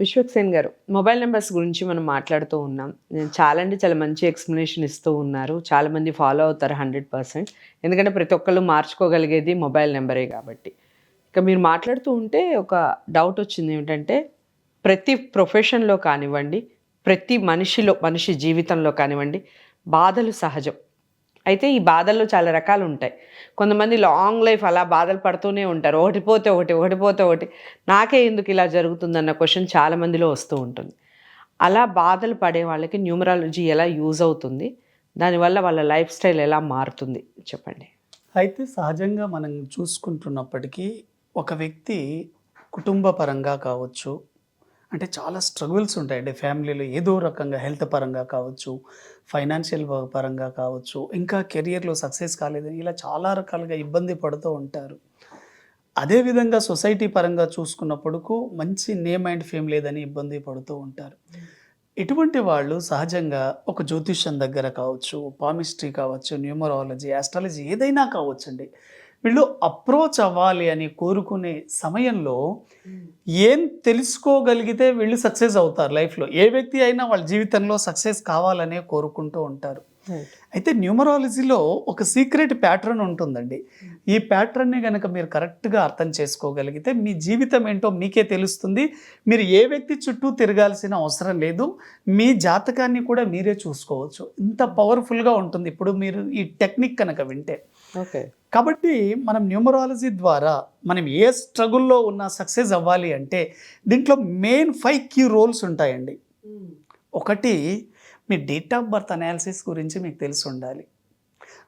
విశ్వక్సేన్ గారు mobile numbers గురించి మనం మాట్లాడుతూ ఉన్నాం. చాలా అంటే చాలా మంచి ఎక్స్ప్లెనేషన్ ఇస్తూ ఉన్నారు. చాలా మంది ఫాలో అవుతారు హండ్రెడ్ పర్సెంట్. ఎందుకంటే ప్రతి ఒక్కళ్ళు మార్చుకోగలిగేది మొబైల్ నెంబరే కాబట్టి. ఇక మీరు మాట్లాడుతూ ఉంటే ఒక డౌట్ వచ్చింది ఏమిటంటే ప్రతి ప్రొఫెషన్లో కానివ్వండి ప్రతి మనిషిలో మనిషి జీవితంలో కానివ్వండి బాధలు సహజం. అయితే ఈ బాధల్లో చాలా రకాలు ఉంటాయి కొంతమంది లాంగ్ లైఫ్ అలా బాధలు పడుతూనే ఉంటారు. ఒకటి పోతే ఒకటి ఒకటి పోతే ఒకటి. నాకే ఎందుకు ఇలా జరుగుతుందన్న క్వశ్చన్ చాలామందిలో వస్తూ ఉంటుంది. అలా బాధలు పడే వాళ్ళకి న్యూమరాలజీ ఎలా యూజ్ అవుతుంది? దానివల్ల వాళ్ళ లైఫ్ స్టైల్ ఎలా మారుతుంది? చెప్పండి. అయితే సహజంగా మనం చూసుకుంటున్నప్పటికీ ఒక వ్యక్తి కుటుంబ పరంగా కావచ్చు అంటే చాలా స్ట్రగుల్స్ ఉంటాయండి ఫ్యామిలీలో ఏదో రకంగా హెల్త్ పరంగా కావచ్చు ఫైనాన్షియల్ పరంగా కావచ్చు ఇంకా కెరియర్లో సక్సెస్ కాలేదని ఇలా చాలా రకాలుగా ఇబ్బంది పడుతూ ఉంటారు. అదేవిధంగా సొసైటీ పరంగా చూసుకున్నప్పుడుకు మంచి నేమ్ అండ్ ఫేమ్ లేదని ఇబ్బంది పడుతూ ఉంటారు. ఇటువంటి వాళ్ళు సహజంగా ఒక జ్యోతిష్యం దగ్గర కావచ్చు పామిస్ట్రీ కావచ్చు న్యూమరాలజీ ఆస్ట్రాలజీ ఏదైనా కావచ్చండి. వీళ్ళు అప్రోచ్ అవ్వాలి అని కోరుకునే సమయంలో ఏం తెలుసుకోగలిగితే వీళ్ళు సక్సెస్ అవుతారు లైఫ్లో. ఏ వ్యక్తి అయినా వాళ్ళ జీవితంలో సక్సెస్ కావాలనే కోరుకుంటూ ఉంటారు. అయితే న్యూమరాలజీలో ఒక సీక్రెట్ ప్యాటర్న్ ఉంటుందండి. ఈ ప్యాటర్న్ని కనుక మీరు కరెక్ట్గా అర్థం చేసుకోగలిగితే మీ జీవితం ఏంటో మీకే తెలుస్తుంది. మీరు ఏ వ్యక్తి చుట్టూ తిరగాల్సిన అవసరం లేదు. మీ జాతకాన్ని కూడా మీరే చూసుకోవచ్చు. ఇంత పవర్ఫుల్గా ఉంటుంది. ఇప్పుడు మీరు ఈ టెక్నిక్ కనుక వింటే. ఓకే. కాబట్టి మనం న్యూమరాలజీ ద్వారా మనం ఏ స్ట్రగుల్లో ఉన్నా సక్సెస్ అవ్వాలి అంటే దీంట్లో మెయిన్ ఫైవ్ కీ రోల్స్ ఉంటాయండి. ఒకటి మీ డేట్ ఆఫ్ బర్త్ అనాలిసిస్ గురించి మీకు తెలిసి ఉండాలి.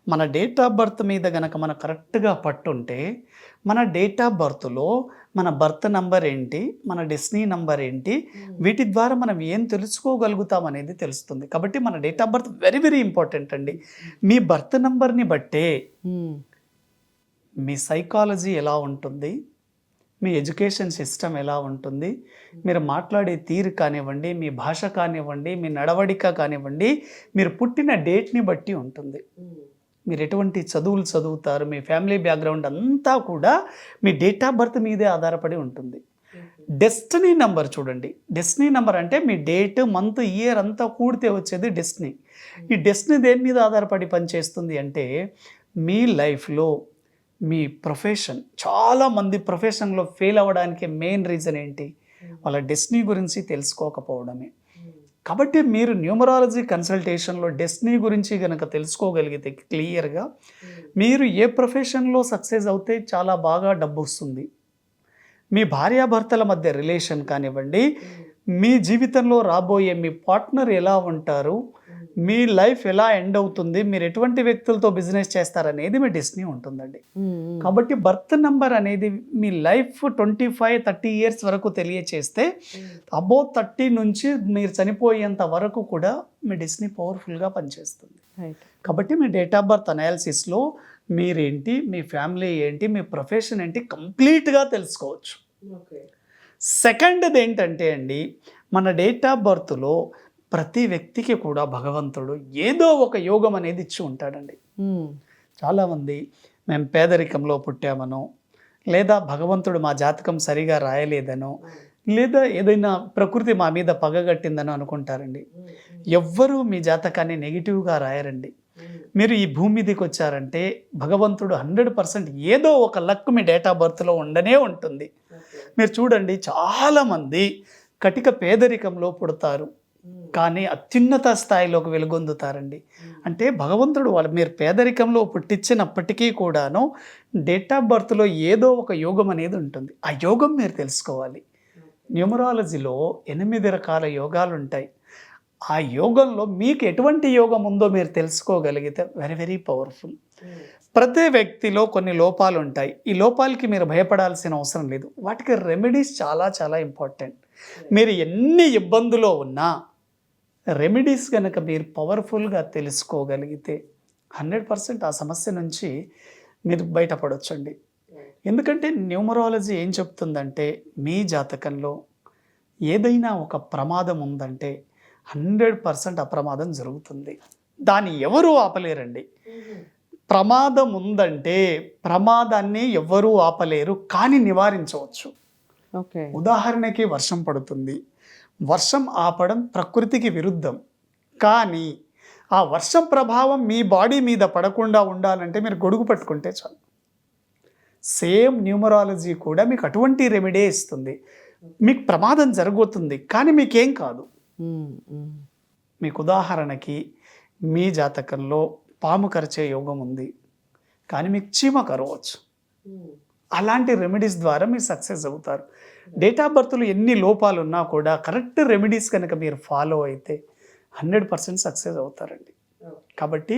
మన డేట్ ఆఫ్ బర్త్ మీద గనక మన కరెక్ట్గా పట్టుంటే మన డేట్ ఆఫ్ బర్త్లో మన బర్త్ నంబర్ ఏంటి మన డెస్నీ నంబర్ ఏంటి వీటి ద్వారా మనం ఏం తెలుసుకోగలుగుతాం అనేది తెలుస్తుంది. కాబట్టి మన date of birth very very important అండి. మీ బర్త్ నంబర్ని బట్టే మీ సైకాలజీ ఎలా ఉంటుంది మీ ఎడ్యుకేషన్ సిస్టమ్ ఎలా ఉంటుంది మీరు మాట్లాడే తీరు కానివ్వండి మీ భాష కానివ్వండి మీ నడవడిక కానివ్వండి మీరు పుట్టిన డేట్ని బట్టి ఉంటుంది. మీరు ఎటువంటి చదువులు చదువుతారు మీ ఫ్యామిలీ బ్యాక్గ్రౌండ్ అంతా కూడా మీ డేట్ ఆఫ్ బర్త్ మీదే ఆధారపడి ఉంటుంది. డెస్టినీ నంబర్ చూడండి. డెస్టినీ నంబర్ అంటే మీ డేట్ మంత్ ఇయర్ అంతా కూడితే వచ్చేది డెస్టినీ. ఈ డెస్టినీ దేని మీద ఆధారపడి పనిచేస్తుంది అంటే మీ లైఫ్లో మీ ప్రొఫెషన్ చాలామంది ప్రొఫెషన్లో ఫెయిల్ అవ్వడానికి మెయిన్ రీజన్ ఏంటి? వాళ్ళ డెస్టినీ గురించి తెలుసుకోకపోవడమే. కాబట్టి మీరు న్యూమరాలజీ కన్సల్టేషన్లో డెస్టినీ గురించి కనుక తెలుసుకోగలిగితే క్లియర్గా మీరు ఏ ప్రొఫెషన్లో సక్సెస్ అవుతే చాలా బాగా డబ్బు వస్తుంది. మీ భార్యాభర్తల మధ్య రిలేషన్ కానివ్వండి మీ జీవితంలో రాబోయే మీ పార్ట్నర్ ఎలా ఉంటారు మీ లైఫ్ ఎలా ఎండ్ అవుతుంది? మీరు ఎటువంటి వ్యక్తులతో బిజినెస్ చేస్తారనేది మీ డెస్టినీ ఉంటుందండి. కాబట్టి బర్త్ నంబర్ అనేది మీ life twenty five thirty years వరకు తెలియచేస్తే అబౌ థర్టీ నుంచి మీరు చనిపోయేంత వరకు కూడా మీ డెస్టినీ పవర్ఫుల్గా పనిచేస్తుంది. కాబట్టి మీ డేట్ ఆఫ్ బర్త్ అనాలిసిస్లో మీరేంటి మీ ఫ్యామిలీ ఏంటి మీ ప్రొఫెషన్ ఏంటి కంప్లీట్గా తెలుసుకోవచ్చు. సెకండ్ది ఏంటంటే అండి మన డేట్ ఆఫ్ బర్త్లో ప్రతి వ్యక్తికి కూడా భగవంతుడు ఏదో ఒక యోగం అనేది ఇచ్చి ఉంటాడండి. చాలామంది మేము పేదరికంలో పుట్టామనో లేదా భగవంతుడు మా జాతకం సరిగా రాయలేదనో లేదా ఏదైనా ప్రకృతి మా మీద పగగట్టిందనో అనుకుంటారండి. ఎవ్వరూ మీ జాతకాన్ని నెగిటివ్గా రాయరండి. మీరు ఈ భూమి మీదకి వచ్చారంటే భగవంతుడు హండ్రెడ్ పర్సెంట్ ఏదో ఒక లక్ మీ డేట్ ఆఫ్ బర్త్లో ఉండనే ఉంటుంది. మీరు చూడండి చాలామంది కటిక పేదరికంలో పుడతారు. కానీ అత్యున్నత స్థాయిలోకి వెలుగొందుతారండి. అంటే భగవంతుడు వాళ్ళు మీరు పేదరికంలో పుట్టించినప్పటికీ కూడాను డేట్ ఆఫ్ బర్త్లో ఏదో ఒక యోగం అనేది ఉంటుంది. ఆ యోగం మీరు తెలుసుకోవాలి. న్యూమరాలజీలో ఎనిమిది రకాల యోగాలు ఉంటాయి. ఆ యోగంలో మీకు ఎటువంటి యోగం ఉందో మీరు తెలుసుకోగలిగితే వెరీ వెరీ పవర్ఫుల్. ప్రతి వ్యక్తిలో కొన్ని లోపాలు ఉంటాయి. ఈ లోపాలకి మీరు భయపడాల్సిన అవసరం లేదు. వాటికి రెమెడీస్ చాలా చాలా ఇంపార్టెంట్. మీరు ఎన్ని ఇబ్బందులో ఉన్నా రెమెడీస్ కనుక మీరు పవర్ఫుల్గా తెలుసుకోగలిగితే హండ్రెడ్ పర్సెంట్ ఆ సమస్య నుంచి మీరు బయటపడొచ్చండి. ఎందుకంటే న్యూమరాలజీ ఏం చెప్తుందంటే మీ జాతకంలో ఏదైనా ఒక ప్రమాదం ఉందంటే హండ్రెడ్ పర్సెంట్ అప్రమాదం జరుగుతుంది. దాన్ని ఎవరూ ఆపలేరండి. ప్రమాదం ఉందంటే ప్రమాదాన్ని ఎవ్వరూ ఆపలేరు కానీ నివారించవచ్చు. ఉదాహరణకి వర్షం పడుతుంది. వర్షం ఆపడం ప్రకృతికి విరుద్ధం. కానీ ఆ వర్షం ప్రభావం మీ బాడీ మీద పడకుండా ఉండాలంటే మీరు గొడుగు పట్టుకుంటే చాలు. సేమ్ న్యూమరాలజీ కూడా మీకు అటువంటి రెమెడీ ఇస్తుంది. మీకు ప్రమాదం జరుగుతుంది కానీ మీకేం కాదు. మీకు ఉదాహరణకి మీ జాతకంలో పాము కరిచే యోగం ఉంది. కానీ మీకు చీమ కరవచ్చు. అలాంటి రెమెడీస్ ద్వారా మీరు సక్సెస్ అవుతారు. డేట్ ఆఫ్ బర్త్లో ఎన్ని లోపాలు ఉన్నా కూడా కరెక్ట్ రెమెడీస్ కనుక మీరు ఫాలో అయితే హండ్రెడ్ పర్సెంట్ సక్సెస్ అవుతారండి. కాబట్టి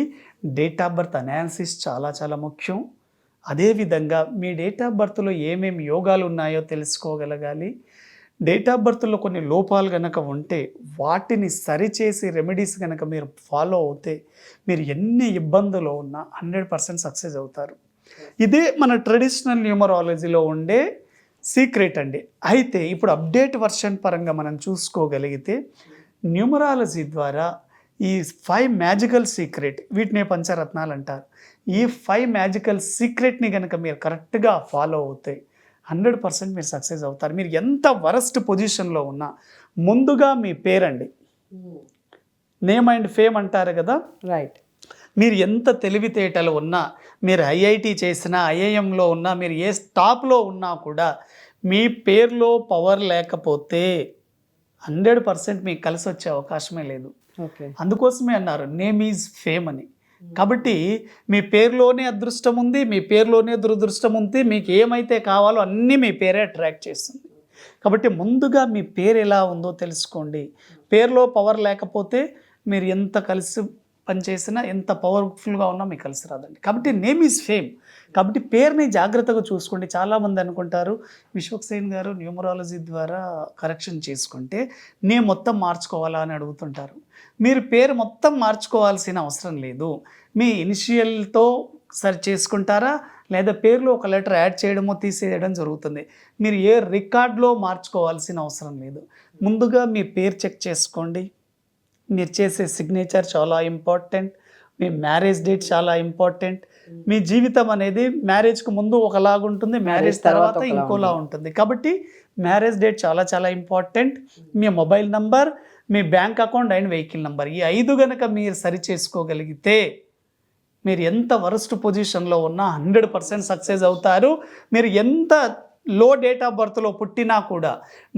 డేట్ ఆఫ్ బర్త్ అనాలిసిస్ చాలా చాలా ముఖ్యం. అదేవిధంగా మీ డేట్ ఆఫ్ బర్త్లో ఏమేమి యోగాలు ఉన్నాయో తెలుసుకోగలగాలి. డేట్ ఆఫ్ బర్త్లో కొన్ని లోపాలు కనుక ఉంటే వాటిని సరిచేసి రెమెడీస్ కనుక మీరు ఫాలో అవుతే మీరు ఎన్ని ఇబ్బందులు ఉన్నా హండ్రెడ్ పర్సెంట్ సక్సెస్ అవుతారు. ఇదే మన ట్రెడిషనల్ న్యూమరాలజీలో ఉండే సీక్రెట్ అండి. అయితే ఇప్పుడు అప్డేట్ వర్షన్ పరంగా మనం చూసుకోగలిగితే న్యూమరాలజీ ద్వారా ఈ ఫైవ్ మ్యాజికల్ సీక్రెట్ వీటిని పంచరత్నాలు అంటారు. ఈ ఫైవ్ మ్యాజికల్ సీక్రెట్ని కనుక మీరు కరెక్ట్గా ఫాలో అవుతే హండ్రెడ్ పర్సెంట్ మీరు సక్సెస్ అవుతారు. మీరు ఎంత వరస్ట్ పొజిషన్లో ఉన్నా ముందుగా మీ పేరండి. నేమ్ అండ్ ఫేమ్ అంటారు కదా? రైట్ మీరు ఎంత తెలివితేటలు ఉన్నా మీరు ఐఐటి చేసినా ఐఐఎంలో ఉన్నా మీరు ఏ స్టాప్లో ఉన్నా కూడా మీ పేరులో పవర్ లేకపోతే హండ్రెడ్ పర్సెంట్ మీకు కలిసి వచ్చే అవకాశమే లేదు. ఓకే. అందుకోసమే అన్నారు నేమ్ ఈజ్ ఫేమ్ అని. కాబట్టి మీ పేరులోనే అదృష్టం ఉంది మీ పేరులోనే దురదృష్టం ఉంది మీకు ఏమైతే కావాలో అన్నీ మీ పేరే అట్రాక్ట్ చేస్తుంది. కాబట్టి ముందుగా మీ పేరు ఎలా ఉందో తెలుసుకోండి. పేరులో పవర్ లేకపోతే మీరు ఎంత కలిసి పనిచేసినా ఎంత పవర్ఫుల్గా ఉన్నా మీకు కలిసి రాదండి. కాబట్టి నేమ్ ఈజ్ ఫేమ్ కాబట్టి పేరుని జాగ్రత్తగా చూసుకోండి. చాలామంది అనుకుంటారు విశ్వక్సేన్ గారు న్యూమరాలజీ ద్వారా కరెక్షన్ చేసుకుంటే నేను మొత్తం మార్చుకోవాలా అని అడుగుతుంటారు. మీరు పేరు మొత్తం మార్చుకోవాల్సిన అవసరం లేదు. మీ ఇనిషియల్తో సరి చేసుకుంటారా? లేదా పేరులో ఒక లెటర్ యాడ్ చేయడమో తీసేయడం జరుగుతుంది. మీరు ఏ రికార్డ్లో మార్చుకోవాల్సిన అవసరం లేదు. ముందుగా మీ పేరు చెక్ చేసుకోండి. మీరు చేసే సిగ్నేచర్ చాలా ఇంపార్టెంట్ మీ మ్యారేజ్ డేట్ చాలా ఇంపార్టెంట్ మీ జీవితం అనేది మ్యారేజ్కి ముందు ఒకలాగుంటుంది మ్యారేజ్ తర్వాత ఇంకోలా ఉంటుంది. కాబట్టి మ్యారేజ్ డేట్ చాలా చాలా ఇంపార్టెంట్ మీ mobile number me bank account and vehicle number ఈ ఐదు గనక మీరు సరి చేసుకోగలిగితే మీరు ఎంత వరస్ట్ పొజిషన్లో ఉన్నా హండ్రెడ్ పర్సెంట్ సక్సెస్ అవుతారు. మీరు ఎంత లో డేట్ ఆఫ్ బర్త్లో పుట్టినా కూడా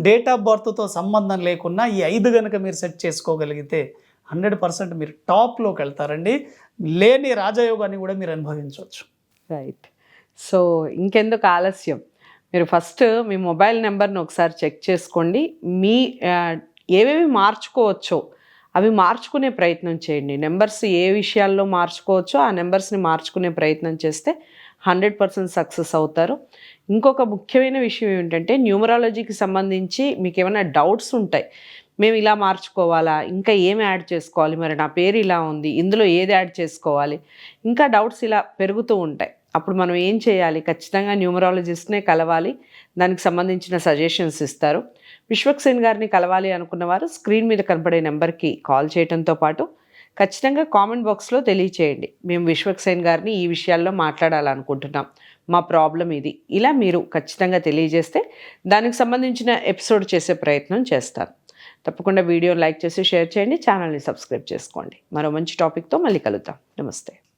డేట్ ఆఫ్ బర్త్తో సంబంధం లేకున్నా ఈ ఐదు కనుక మీరు సెట్ చేసుకోగలిగితే హండ్రెడ్ పర్సెంట్ మీరు టాప్లోకి వెళ్తారండి. లేని రాజయోగాన్ని కూడా మీరు అనుభవించవచ్చు. రైట్ సో ఇంకెందుకు ఆలస్యం? మీరు ఫస్ట్ మీ మొబైల్ నెంబర్ని ఒకసారి చెక్ చేసుకోండి. మీ ఏమేమి ఏవేవి మార్చుకోవచ్చో అవి మార్చుకునే ప్రయత్నం చేయండి. నెంబర్స్ ఏ విషయాల్లో మార్చుకోవచ్చో ఆ నెంబర్స్ని మార్చుకునే ప్రయత్నం చేస్తే హండ్రెడ్ పర్సెంట్ సక్సెస్ అవుతారు. ఇంకొక ముఖ్యమైన విషయం ఏంటంటే న్యూమరాలజీకి సంబంధించి మీకు ఏమైనా డౌట్స్ ఉంటాయి మేము ఇలా మార్చుకోవాలా ఇంకా ఏం యాడ్ చేసుకోవాలి మరి నా పేరు ఇలా ఉంది ఇందులో ఏది యాడ్ చేసుకోవాలి ఇంకా డౌట్స్ ఇలా పెరుగుతూ ఉంటాయి. అప్పుడు మనం ఏం చేయాలి? ఖచ్చితంగా న్యూమరాలజిస్ట్నే కలవాలి దానికి సంబంధించిన సజెషన్స్ ఇస్తారు. విశ్వక్సేన్ గారిని కలవాలి అనుకున్న వారు స్క్రీన్ మీద కనపడే నెంబర్కి కాల్ చేయడంతో పాటు ఖచ్చితంగా కామెంట్ బాక్స్లో తెలియచేయండి. మేము విశ్వక్సేన్ గారిని ఈ విషయాల్లో మాట్లాడాలనుకుంటున్నాం. మా ప్రాబ్లం ఇది. ఇలా మీరు ఖచ్చితంగా తెలియజేస్తే దానికి సంబంధించిన ఎపిసోడ్ చేసే ప్రయత్నం చేస్తాను. తప్పకుండా వీడియో లైక్ చేసి షేర్ చేయండి ఛానల్ని సబ్స్క్రైబ్ చేసుకోండి. మరో మంచి టాపిక్తో మళ్ళీ కలుద్దాం. నమస్తే.